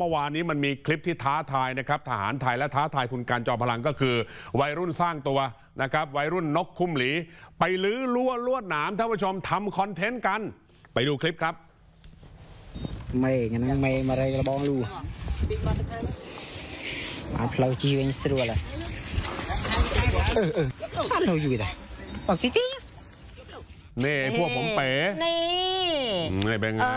เมื่อวานนี้มันมีคลิปที่ท้าทายนะครับทหารไทยและท้าทายคุณการจอมพลังก็คือ วัยรุ่นสร้างตัวนะครับวัยรุ่นนกคุ้มหลี ไปลื้อลั่วลวดหนามท่านผู้ชมทำคอนเทนต์กัน ไปดูคลิปครับ ไม่งั้นไม่มาอะไรกระบองรูอาพลาจีเวนสรัวเลยเออเออข้าเราอยู่แต่บอกจริง นี่พวกผมเป๋นี่นี่เป็นไงเอ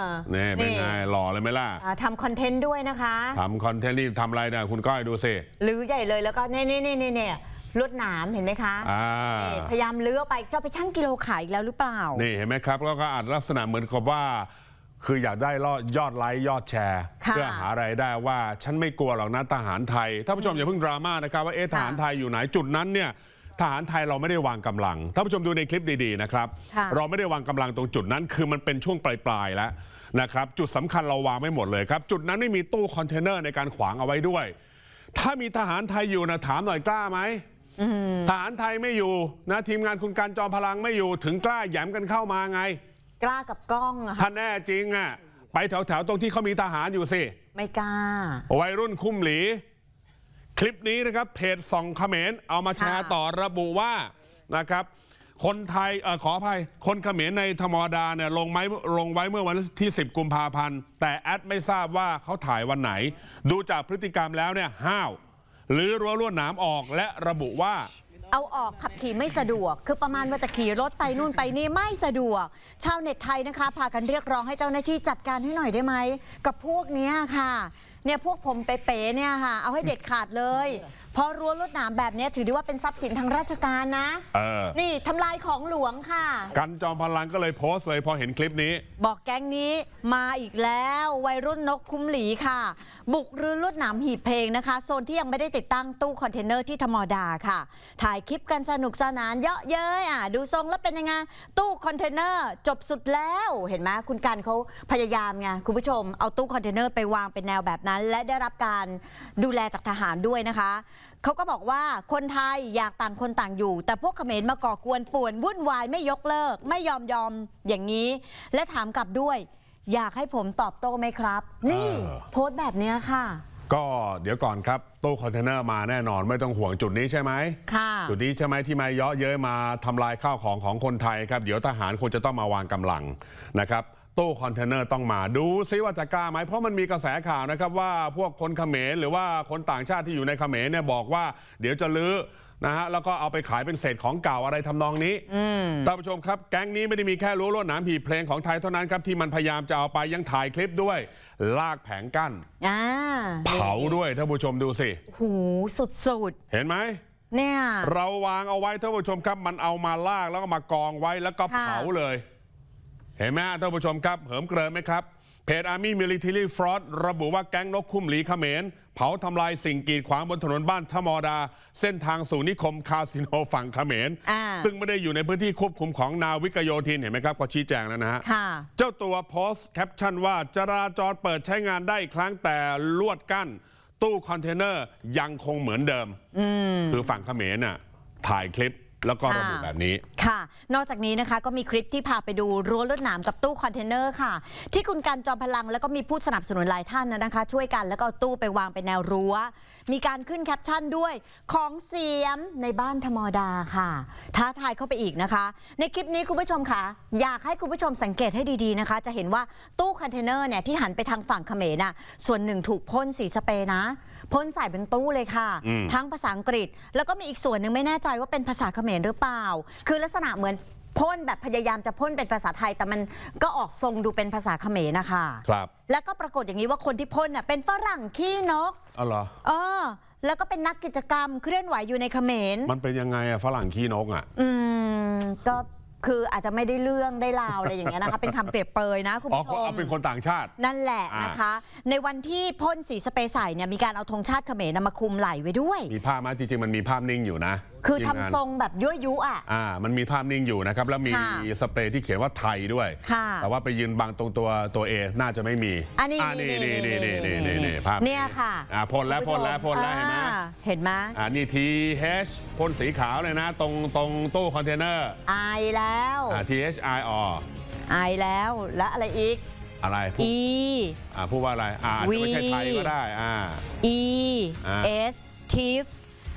อนี่เป็นไงหล่อเลยไหมล่ะอ่าทำคอนเทนต์ด้วยนะคะทำคอนเทนต์นี่ทำอะไรเนี่ยคุณก้อยดูสิลื้อใหญ่เลยแล้วก็นี่นี่นี่นี่นี่ลวดหนามเห็นไหมคะอ่านี่พยายามลื้อออกไปจะเอาไปชั่งกิโลขายอีกแล้วหรือเปล่า นี่เห็นไหมครับ แล้วก็อาจลักษณะเหมือนกับว่า คืออยากได้ยอดไลค์ยอดแชร์ค่ะเพื่อหารายได้ว่าฉันไม่กลัวหรอกนะทหารไทยท่านผู้ชมอย่าเพิ่งดราม่านะครับว่าเอ๊ะทหารไทยอยู่ไหนจุดนั้นเนี่ย ทหารไทยเราไม่ได้วางกำลังท่านผู้ชมดูในคลิปดีๆนะครับค่ะเราไม่ได้วางกำลังตรงจุดนั้น คือมันเป็นช่วงปลายๆแล้วนะครับ จุดสำคัญเราวางไม่หมดเลยครับ จุดนั้นไม่มีตู้คอนเทนเนอร์ในการขวางเอาไว้ด้วย ถ้ามีทหารไทยอยู่นะถามหน่อยกล้าไหมทหารไทยไม่อยู่นะทีมงานคุณการจอมพลังไม่อยู่ถึงกล้าแหยมกันเข้ามาไง กล้ากับกล้องอะค่ะถ้าแน่จริงอะไปแถวๆตรงที่เขามีทหารอยู่สิไม่กล้าวัยรุ่นคุ้มหลี คลิปนี้นะครับเพจส่องเขมรเอามาแชร์ค่ะต่อระบุว่านะครับ คนไทยเออขออภัย คนเขมรในธรรมดาเนี่ยลงไม้ลงไว้เมื่อวันที่ 10 กุมภาพันธ์ แต่แอดไม่ทราบว่าเขาถ่ายวันไหน ดูจากพฤติกรรมแล้วเนี่ยห้าว หรือรั้วลวดหนามออกและระบุว่าเอาออกขับขี่ไม่สะดวก คือประมาณว่าจะขี่รถไปนู่นไปนี่ไม่สะดวก ชาวเน็ตไทยนะคะ พากันเรียกร้องให้เจ้าหน้าที่จัดการให้หน่อยได้ไหม กับพวกเนี้ยค่ะ เนี่ยพวกผมเป๋ๆเนี่ยค่ะ เอาให้เด็ดขาดเลยพราะรั้วลวดหนามแบบเนี้ยถือได้ว่าเป็นทรัพย์สินทางราชการนะ เออ นี่ทำลายของหลวงค่ะ กันจอมพลังก็เลยโพสต์เลยพอเห็นคลิปนี้ บอกแก๊งนี้มาอีกแล้ววัยรุ่นนกคุ้มหลีค่ะ บุกรื้อลวดหนามหีบเพลงนะคะ โซนที่ยังไม่ได้ติดตั้งตู้คอนเทนเนอร์ที่ธรรมดาค่ะ ถ่ายคลิปกันสนุกสนานเยอะเย้ยอะดูทรงแล้วเป็นยังไงตู้คอนเทนเนอร์จบสุดแล้วเห็นไหมคุณกันเขาพยายามไงคุณผู้ชมเอาตู้คอนเทนเนอร์ไปวางเป็นแนวแบบนั้น และได้รับการดูแลจากทหารด้วยนะคะ เขาก็บอกว่าคนไทยอยากต่างคนต่างอยู่ แต่พวกเขมรมาก่อกวนป่วนวุ่นวายไม่ยกเลิก ไม่ยอมยอมอย่างนี้ และถามกลับด้วย อยากให้ผมตอบโต้ไหมครับ นี่เออโพสต์แบบเนี้ยค่ะ ก็เดี๋ยวก่อนครับตู้คอนเทนเนอร์มาแน่นอนไม่ต้องห่วงจุดนี้ใช่ไหมค่ะจุดนี้ใช่ไหมที่มาเยาะเย้ยมาทำลายข้าวของของคนไทยครับ เดี๋ยวทหารควรจะต้องมาวางกำลังนะครับ ตู้คอนเทนเนอร์ต้องมาดูซิว่าจะกล้าไหมเพราะมันมีกระแสข่าวนะครับว่าพวกคนเขมรหรือว่าคนต่างชาติที่อยู่ในเขมรเนี่ยบอกว่า เดี๋ยวจะลื้อนะฮะแล้วก็เอาไปขายเป็นเศษของเก่าอะไรทำนองนี้ท่านผู้ชมครับแก๊งนี้ไม่ได้มีแค่รั้วลวดหนามผีเพลงของไทยเท่านั้นครับที่มันพยายามจะเอาไปยังถ่ายคลิปด้วย ลากแผงกั้นอ่าเผาด้วยท่านผู้ชมดูสิหูสุดเห็นไหมๆเนี่ยเราวางเอาไว้ท่านผู้ชมครับมันเอามาลากแล้วก็มากองไว้แล้วก็ค่ะเผาเลย เห็นไหมฮะท่านผู้ชมครับ เหิมเกริมไหมครับ เพจ Army Military Fraud ระบุว่าแก๊งนกคุ้มหลีเขมร เผาทำลายสิ่งกีดขวางบนถนนบ้านทมอดา เส้นทางสู่นิคมคาสิโนฝั่งเขมรอ่าซึ่งไม่ได้อยู่ในพื้นที่ควบคุมของนาวิกโยธินเห็นไหมครับก็ชี้แจงแล้วนะฮะค่ะเจ้าตัวโพสต์แคปชั่นว่าจราจรเปิดใช้งานได้อีกครั้งแต่ลวดกั้น ตู้คอนเทนเนอร์ยังคงเหมือนเดิมคือฝั่งเขมรน่ะถ่ายคลิป แล้วก็ระบุค่ะแบบนี้ ค่ะ นอกจากนี้นะคะก็มีคลิปที่พาไปดูรั้วลวดหนามกับตู้คอนเทนเนอร์ค่ะ ที่คุณการจอมพลังแล้วก็มีผู้สนับสนุนหลายท่านนะคะ ช่วยกันแล้วก็เอาตู้ไปวางเป็นแนวรั้ว มีการขึ้นแคปชั่นด้วยของเสียมในบ้านธรรมดาค่ะ ท้าทายเข้าไปอีกนะคะ ในคลิปนี้คุณผู้ชมค่ะ อยากให้คุณผู้ชมสังเกตให้ดีๆนะคะ จะเห็นว่าตู้คอนเทนเนอร์เนี่ยที่หันไปทางฝั่งเขมรน่ะส่วนหนึ่งถูกพ่นสีสเปรย์นะ พ่นใส่เป็นตู้เลยค่ะ อืม ทั้งภาษาอังกฤษ แล้วก็มีอีกส่วนหนึ่งไม่แน่ใจว่าเป็นภาษาเขมรหรือเปล่า คือลักษณะเหมือนพ่นแบบพยายามจะพ่นเป็นภาษาไทย แต่มันก็ออกทรงดูเป็นภาษาเขมรนะคะ ครับแล้วก็ปรากฏอย่างนี้ว่าคนที่พ่นน่ะเป็นฝรั่งขี้นกอ๋อเหรอ เออ แล้วก็เป็นนักกิจกรรมเคลื่อนไหวอยู่ในเขมร มันเป็นยังไงอะฝรั่งขี้นกอะอืม ก็ คืออาจจะไม่ได้เรื่องได้ราวอะไรอย่างเงี้ยนะคะ เป็นคำเปรียบเปรยนะคุณอ๋อผู้ชเขามเอาเป็นคนต่างชาติ นั่นแหละนะคะ ในวันที่พ่นสีสเปรย์ใส่เนี่ยมีการเอาธงชาติเขมรนะมาคลุมไหล่ไว้ด้วย มีภาพไหมจริงๆมันมีภาพนิ่งอยู่นะคือทีทำมงาน ทรงแบบยั่วยุอะ อ่ามันมีภาพนิ่งอยู่นะครับ แล้วมีค่ะสเปรย์ที่เขียนว่าไทยด้วย ค่ะแต่ว่าไปยืนบังตรงตัวตัวเอน่าจะไม่มีอันนี้นี่นี่นี่นี่นี่นี่นี่ภาพเนี่ยค่ะ อ่าพ่นแล้วคุณพ่นผู้ชมแล้วพ่นแล้วเห็นไหมอ่าเห็นไหมอ่านี่ T H พ่นสีขาวเลยนะ ตรงตรงตู้คอนเทนเนอร์อายแล้วอ่า T H I O อายแล้วและอะไรอีก อะไรพูด E อ่าพูดว่าอะไรอ่าอาจจะไม่ใช่ไทยก็ได้อ่า E อ่า S TIF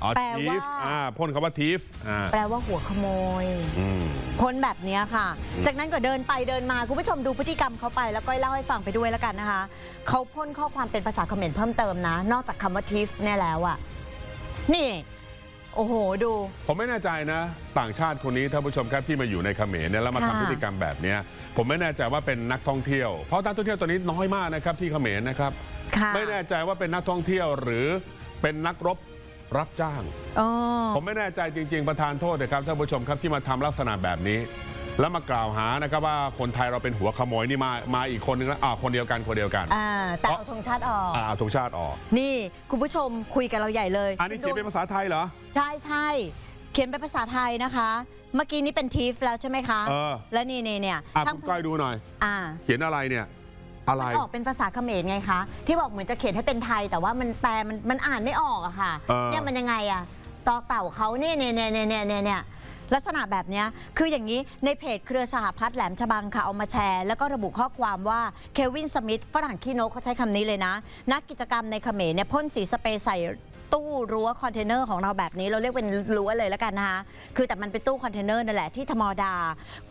อ๋อแปลทีว่าฟอ่าพ่นคำว่าทีฟอ่าแปลว่าหัวขโมย อืม พ้นแบบเนี้ยค่ะอืมจากนั้นก็เดินไปเดินมา คุณผู้ชมดูพฤติกรรมเขาไป แล้วก็เล่าให้ฟังไปด้วยแล้วกันนะคะ เขาพ่นข้อความเป็นภาษาเขมรเพิ่มเติมนะ นอกจากคำว่าทิฟเนี่ยแล้วอะนี่ โอ้โห ดู ผมไม่แน่ใจนะ ต่างชาติคนนี้ท่านผู้ชมครับที่มาอยู่ในเขมรเนี่ยแล้วมาค่ะ ทำพฤติกรรมแบบเนี้ยผมไม่แน่ใจว่าเป็นนักท่องเที่ยวเพราะนักท่องเที่ยวตัวนี้น้อยมากนะครับที่เขมรนะครับ ค่ะ ไม่แน่ใจว่าเป็นนักท่องเที่ยวหรือเป็นนักรบ รับจ้าง อ๋อ ผมไม่แน่ใจจริง ๆ ประธานโทษนะครับท่านผู้ชมครับที่มาทำลักษณะแบบนี้ แล้วมากล่าวหานะครับว่าคนไทยเราเป็นหัวขโมยนี่มามาอีกคนนึงแล้วอ่าคนเดียวกันคนเดียวกันอ่าแต่เอาธงชาติออก อ่าเอาธงชาติออก นี่ คุณผู้ชมคุยกับเราใหญ่เลยอันนี้เขียนเป็นภาษาไทยเหรอ ใช่ใช่เขียนเป็นภาษาไทยนะคะ เมื่อกี้นี้เป็นทิฟแล้วใช่ไหมคะ เออ และนี่นี่เนี่ยอะทั้คุงณก้อยดูหน่อย อ่า เขียนอะไรเนี่ย อะไรมันออกเป็นภาษาเขมรไงคะที่บอกเหมือนจะเขียนให้เป็นไทย แต่ว่ามันแปลมันมันอ่านไม่ออกอะค่ะเออ เนี่ยมันยังไงอะต่อเต่าเขาเนี่ยเนี่ยเนี่ยเนี่ยเนี่ยเนี่ยเนี่ยลักษณะแบบเนี้ยคืออย่างนี้ในเพจเครือสหพัฒน์แหลมฉบังค่ะเอามาแชร์ แล้วก็ระบุข้อความว่าเควินสมิธฝรั่งขี้นกเขาใช้คำนี้เลยนะ นักกิจกรรมในเขมรเนี่ยพ่นสีสเปรย์ใส่ ตู้รั้วคอนเทนเนอร์ของเราแบบนี้เราเรียกเป็นรั้วเลยแล้วกันนะคะคือแต่มันเป็นตู้คอนเทนเนอร์นั่นแหละที่ธรรมดา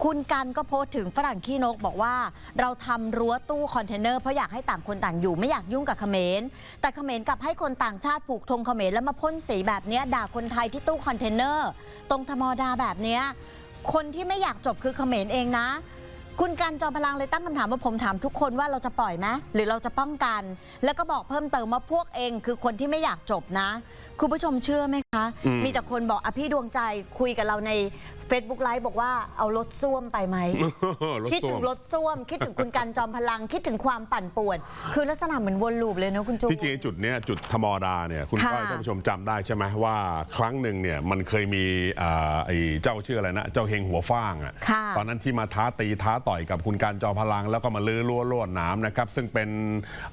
คุณกันก็โพสต์ถึงฝรั่งขี้นกบอกว่า เราทำรั้วตู้คอนเทนเนอร์เพราะอยากให้ต่างคนต่างอยู่ไม่อยากยุ่งกับเขมรแต่เขมรกลับให้คนต่างชาติผูกธงเขมรแล้วมาพ่นสีแบบนี้ด่าคนไทยที่ตู้คอนเทนเนอร์ตรงธรรมดาแบบนี้คนที่ไม่อยากจบคือเขมรเองนะ คุณกันจอมพลังเลยตั้งคำถามว่าผมถามทุกคนว่าเราจะปล่อยไหมหรือเราจะป้องกัน แล้วก็บอกเพิ่มเติมว่าพวกเองคือคนที่ไม่อยากจบนะ คุณผู้ชมเชื่อไหมคะ อืม มีแต่คนบอกอะพี่ดวงใจคุยกับเราใน Facebook ไลฟ์บอกว่าเอารถส้วมไปไหม รถคิดส้ถึวงมรถส้วม คิดถึงคุณกันจอมพลัง คิดถึงความปั่นป่วน คือลักษณะเหมือนวนลูปเลยนะคุณจู ที่จริงไอ้จุดเนี้ยจุดธรรมดาเนี่ยคุณค่ะก้อยท่านผู้ชมจำได้ใช่ไหมว่าครั้งหนึ่งเนี่ยมันเคยมีอ่าไอ้เจ้าชื่ออะไรนะ เจ้าเฮงหัวฟ้างอะค่ะตอนนั้นที่มาท้าตีท้าต่อยกับคุณการจอมพลัง แล้วก็มาลื้อรั้วลวดหนามนะครับ ซึ่งเป็น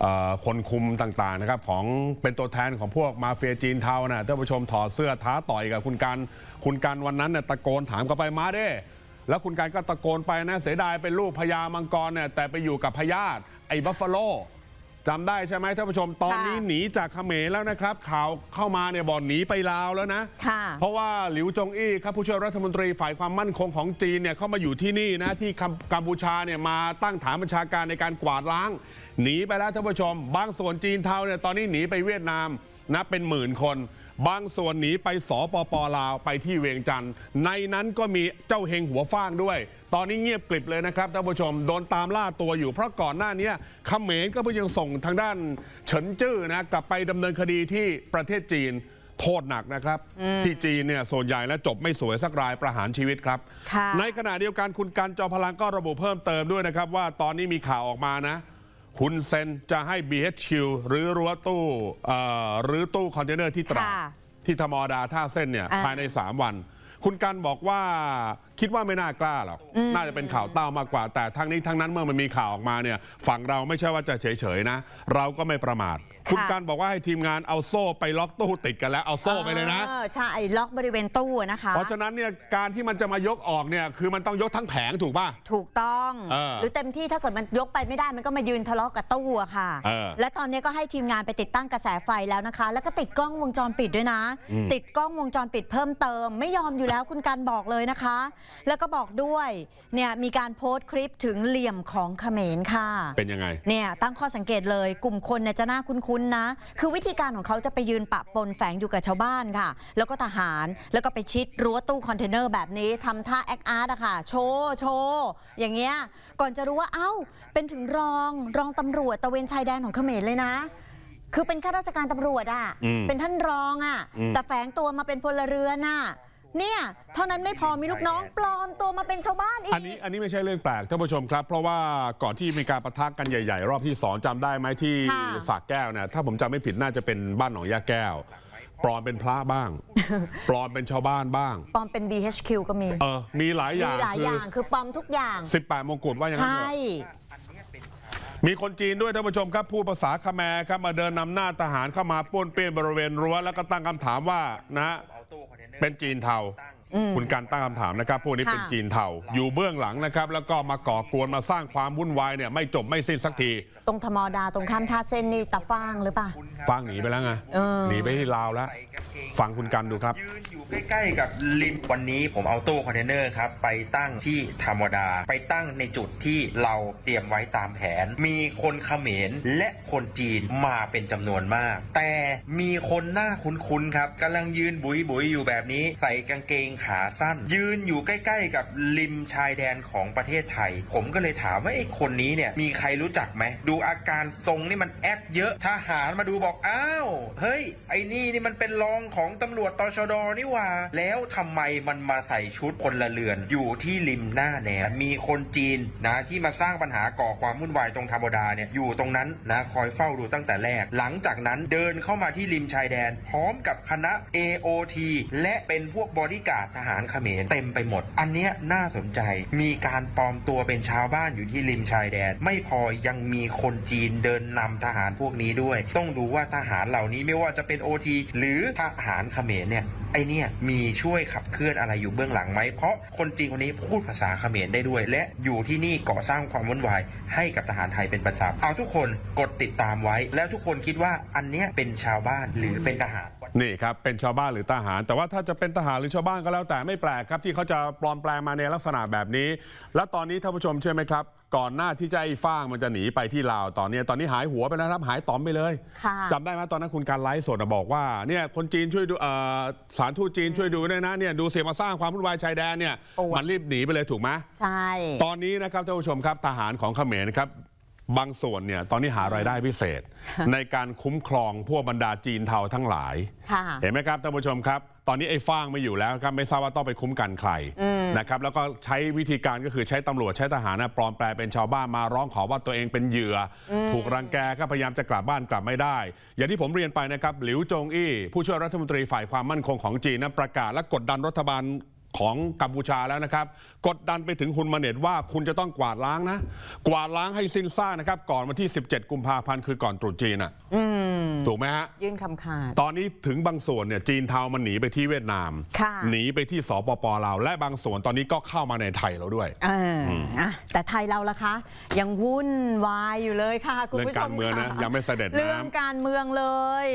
เอ่อคนคุมต่างๆนะครับของเป็นตัวแทนของพวกมาเฟียจีนเทานะท่านผู้ชมถอดเสื้อท้าต่อยกับคุณการ คุณการวันนั้นเนี่ยตะโกนถามกลับไปมาเด้ แล้วคุณการก็ตะโกนไปนะเสียดายเป็นลูกพญามังกรเนี่ยแต่ไปอยู่กับพญาตไอ้บัฟฟาโลจำได้ใช่ไหมท่านผู้ชมตอนนี้ค่ะหนีจากเขมรแล้วนะครับ ข่าวเข้ามาเนี่ยบอกหนีไปลาวแล้วนะค่ะเพราะว่าหลิวจงอี้ครับผู้ช่วยรัฐมนตรีฝ่ายความมั่นคงของจีนเนี่ยเข้ามาอยู่ที่นี่นะที่กัมกัมพูชาเนี่ยมาตั้งฐานบัญชาการในการกวาดล้าง หนีไปแล้วท่านผู้ชม บางส่วนจีนเทาเนี่ยตอนนี้หนีไปเวียดนาม นะเป็นหมื่นคน บางส่วนหนีไปสปปลาวไปที่เวียงจันทร์ในนั้นก็มีเจ้าเฮงหัวฟ้างด้วย ตอนนี้เงียบกลิบเลยนะครับท่านผู้ชมโดนตามล่าตัวอยู่ เพราะก่อนหน้านี้เขมรก็เพิ่งยังส่งทางด้านเฉินจื้อนะกลับไปดำเนินคดีที่ประเทศจีนโทษหนักนะครับ ที่จีนเนี่ยส่วนใหญ่แล้วจบไม่สวยสักรายประหารชีวิตครับค่ะในขณะเดียวกันคุณกันจอมพลังก็ระบุเพิ่มเติมด้วยนะครับ ว่าตอนนี้มีข่าวออกมานะ ฮุนเซนจะให้ BHQ หรือรั้วตู้เอ่อหรือตู้คอนเทนเนอร์ที่ตราดค่ะที่ธรรมดาท่าเส้นเนี่ยอ่าภายใน 3 วัน คุณกันบอกว่า คิดว่าไม่น่ากล้าหรอกน่าจะเป็นข่าวเต้ามากกว่า แต่ทั้งนี้ทั้งนั้นเมื่อมันมีข่าวออกมาเนี่ยฝั่งเราไม่ใช่ว่าจะเฉยๆนะ เราก็ไม่ประมาทคุณกันบอกว่าให้ทีมงานเอาโซ่ไปล็อกตู้ติดกันแล้วเอาโซ่ไปเลยนะออใช่ล็อกบริเวณตู้นะคะ เพราะฉะนั้นเนี่ยการที่มันจะมายกออกเนี่ยคือมันต้องยกทั้งแผงถูกป่ะถูกต้องเออหรือเต็มที่ถ้าเกิดมันยกไปไม่ได้มันก็มายืนทะเลาะกับตู้อะค่ะเออและตอนนี้ก็ให้ทีมงานไปติดตั้งกระแสไฟแล้วนะคะ แล้วก็ติดกล้องวงจรปิดด้วยนะ ติดกล้องวงจรปิดเพิ่มเติม ไม่ยอมอยู่แล้วคุณกันบอกเลยนะคะแล้วก็บอกด้วยเนี่ยมีการโพสต์คลิปถึงเหลี่ยมของเขมรค่ะ เป็นยังไง เนี่ยตั้งข้อสังเกตเลยกลุ่มคนเนี่ยจะน่าคุ้นๆนะ คือวิธีการของเขาจะไปยืนปะปนแฝงอยู่กับชาวบ้านค่ะ แล้วก็ทหารแล้วก็ไปชิดรั้วตู้คอนเทนเนอร์แบบนี้ทำท่าแอคอาร์ตอะค่ะ โชว์โชว์อย่างเงี้ยก่อนจะรู้ว่าเอ้า เป็นถึงรองรองตำรวจตระเวนชายแดนของเขมรเลยนะ คือเป็นข้าราชการตำรวจอะอืมเป็นท่านรองอะอืม แต่แฝงตัวมาเป็นพลเรือนอะ เนี่ยเท่านั้นไม่พอมีลูกน้องปลอมตัวมาเป็นชาวบ้านอีก อันนี้อันนี้ไม่ใช่เรื่องแปลกท่านผู้ชมครับ เพราะว่าก่อนที่มีการประทะกันใหญ่ ๆ รอบที่สองจำได้ไหมที่ค่ะสระแก้วเนี่ยถ้าผมจำไม่ผิดน่าจะเป็นบ้านหนองยาแก้ว ปลอมเป็นพระบ้าง ปลอมเป็นชาวบ้านบ้าง ปลอมเป็น BHQ ก็มีเออมีหลายอมีย่างหลายคือย่างคือปลอมทุกอย่าง 18มงกุฎว่าอย่างนั้นใช่เถอะมีคนจีนด้วยท่านผู้ชมครับพูดภาษาคแมร์ครับมาเดินนำหน้าทหารเข้ามาป้วนเปี้ยนบริเวณรั้วแล้วก็ตั้งคำถามว่านะ เป็นจีนเทา คุณการตั้งคำถามนะครับ พวกนี้ค่ะเป็นจีนเทาอยู่เบื้องหลังนะครับ แล้วก็มาก่อกวนมาสร้างความวุ่นวายเนี่ยไม่จบไม่สิ้นสักที ตรงธรรมดาตรงข้ามท่าเส้นนี่ตาฟางหรือเปล่าฟังหนีไปแล้วไงเออหนีไปที่ลาวแล้ว ฟังคุณกันดูครับ ยืนอยู่ใกล้ๆกับริมวันนี้ผมเอาตู้คอนเทนเนอร์ครับไปตั้งที่ธรรมดา ไปตั้งในจุดที่เราเตรียมไว้ตามแผน มีคนเขมรและคนจีนมาเป็นจำนวนมาก แต่มีคนหน้าคุ้นๆครับกำลังยืนบุยบุยๆอยู่แบบนี้ ใส่กางเกงขาสั้น ยืนอยู่ใกล้ ๆ กับริมชายแดนของประเทศไทย ผมก็เลยถามว่าไอ้คนนี้เนี่ยมีใครรู้จักไหม ดูอาการทรงนี่มันแอคเยอะทหารมาดูบอกอ้าวเฮ้ย ไอ้นี่นี่มันเป็นรองของตำรวจตชดนี่ว่า แล้วทำไมมันมาใส่ชุดพลเรือน อยู่ที่ริมหน้าแนวมีคนจีนนะที่มาสร้างปัญหาก่อความวุ่นวายตรงธรรมดาเนี่ยอยู่ตรงนั้นนะคอยเฝ้าดูตั้งแต่แรก หลังจากนั้นเดินเข้ามาที่ริมชายแดน พร้อมกับคณะ AOT และเป็นพวกบอดี้การ์ดทหารเขมรเต็มไปหมด อันเนี้ยน่าสนใจมีการปลอมตัวเป็นชาวบ้านอยู่ที่ริมชายแดน ไม่พอยังมีคนจีนเดินนำทหารพวกนี้ด้วย ต้องดูว่าทหารเหล่านี้ไม่ว่าจะเป็น OT หรือทหารเขมรเนี่ยไอเนี่ยมีช่วยขับเคลื่อนอะไรอยู่เบื้องหลังไหม เพราะคนจีนคนนี้พูดภาษาเขมรได้ด้วย และอยู่ที่นี่ก่อสร้างความวุ่นวายให้กับทหารไทยเป็นประจำเอาทุกคนกดติดตามไว้ แล้วทุกคนคิดว่าอันเนี้ยเป็นชาวบ้านหรือเป็นทหาร นี่ครับ เป็นชาวบ้านหรือทหาร แต่ว่าถ้าจะเป็นทหารหรือชาวบ้านก็แล้วแต่ไม่แปลกครับที่เขาจะปลอมแปลงมาในลักษณะแบบนี้ แล้วตอนนี้ท่านผู้ชมเชื่อไหมครับ ก่อนหน้าที่จะไอ้ฟ้างมันจะหนีไปที่ลาวตอนนี้ ตอนนี้หายหัวไปแล้วครับหายต๋อมไปเลยค่ะจำได้ไหมตอนนั้นคุณการไลฟ์สดอะบอกว่าเนี่ยคนจีนช่วยดูเอ่อสารทูตจีนช่วยดูด้วยนะเนี่ยดูเสียมาสร้างความวุ่นวายชายแดนเนี่ยโอ้มันรีบหนีไปเลยถูกไหมใช่ตอนนี้นะครับท่านผู้ชมครับทหารของเขมรนะครับ บางส่วนเนี่ยตอนนี้หารายได้พิเศษ ในการคุ้มครองพวกบรรดาจีนเทาทั้งหลาย ค่ะ เห็นไหมครับท่านผู้ชมครับ ตอนนี้ไอ้ฟางไม่อยู่แล้วครับไม่ทราบว่าต้องไปคุ้มกันใครนะครับแล้วก็ใช้วิธีการก็คือใช้ตำรวจใช้ทหารนะปลอมแปลงเป็นชาวบ้านมาร้องขอว่าตัวเองเป็นเหยื่ออถูกรังแกก็พยายามจะกลับบ้านกลับไม่ได้ อย่างที่ผมเรียนไปนะครับหลิวจงอี้ผู้ช่วยรัฐมนตรีฝ่ายความมั่นคงของจีนนะประกาศและกดดันรัฐบาล ของกัมพูชาแล้วนะครับ กดดันไปถึงฮุนมาเน็ตว่าคุณจะต้องกวาดล้างนะ กวาดล้างให้สิ้นซากนะครับ ก่อนวันที่ 17 กุมภาพันธ์คือก่อนตรุษจีนอะอืมถูกไหมฮะ ยื่นคำขาด ตอนนี้ถึงบางส่วนเนี่ยจีนเทามันหนีไปที่เวียดนามค่ะหนีไปที่สปปลาว และบางส่วนตอนนี้ก็เข้ามาในไทยเราด้วยเออออะแต่ไทยเราล่ะคะ ยังวุ่นวายอยู่เลยค่ะ คุณผู้ชมเรื่องการเมืองนะค่ยังไม่เสด็จน้ำเรื่องการเมืองเลย